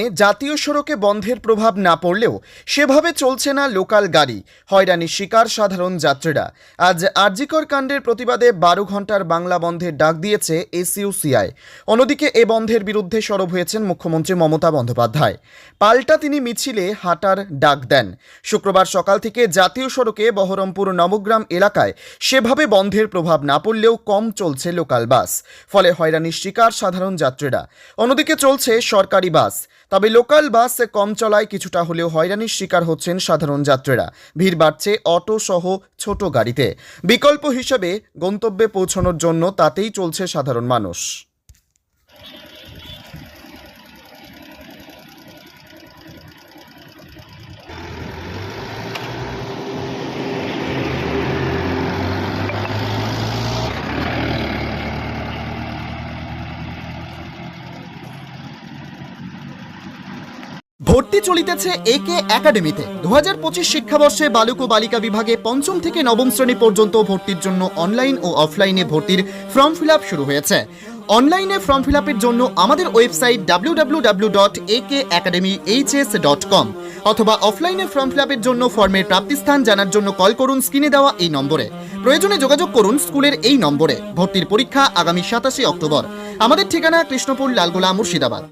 জাতীয় সড়কে বন্ধের প্রভাব না পড়লেও সেভাবে চলছে না লোকাল গাড়ি। হয়রানির শিকার সাধারণ যাত্রীরা। আজ আরজিকর কাণ্ডের প্রতিবাদে বারো ঘণ্টার বাংলা বন্ধের ডাক দিয়েছে এসইউসিআই। অন্যদিকে এ বন্ধের বিরুদ্ধে সরব হয়েছেন মুখ্যমন্ত্রী মমতা বন্দ্যোপাধ্যায়। পাল্টা তিনি মিছিলে হাঁটার ডাক দেন। শুক্রবার সকাল থেকে জাতীয় সড়কে বহরমপুর নবগ্রাম এলাকায় সেভাবে বন্ধের প্রভাব না পড়লেও কম চলছে লোকাল বাস। ফলে হয়রানির শিকার সাধারণ যাত্রীরা। অন্যদিকে চলছে সরকারি বাস। তবে লোকাল বাস কম চলায় কিছুটা হলেও হয়রানির শিকার হচ্ছেন সাধারণ যাত্রীরা। ভিড় বাড়ছে অটো সহ ছোট গাড়িতে। বিকল্প হিসেবে গন্তব্যে পৌঁছানোর জন্য তাতেই চলছে সাধারণ মানুষ। ভর্তি চলিতেছে একে একাডেমিতে দু হাজার পঁচিশ শিক্ষাবর্ষে বালক ও বালিকা বিভাগে পঞ্চম থেকে নবম শ্রেণি পর্যন্ত ভর্তির জন্য অনলাইন ও অফলাইনে ভর্তির ফর্ম ফিল শুরু হয়েছে। অনলাইনে ফর্ম ফিল জন্য আমাদের website W W W dot A K academy H S dot com অথবা অফলাইনে ফর্ম ফিল জন্য ফর্মের প্রাপ্তিস্থান জানার জন্য কল করুন স্ক্রিনে দেওয়া এই নম্বরে। প্রয়োজনে যোগাযোগ করুন স্কুলের এই নম্বরে। ভর্তির পরীক্ষা আগামী সাতাশে অক্টোবর। আমাদের ঠিকানা কৃষ্ণপুর, লালগোলা, মুর্শিদাবাদ।